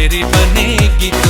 तेरी बनेगी तो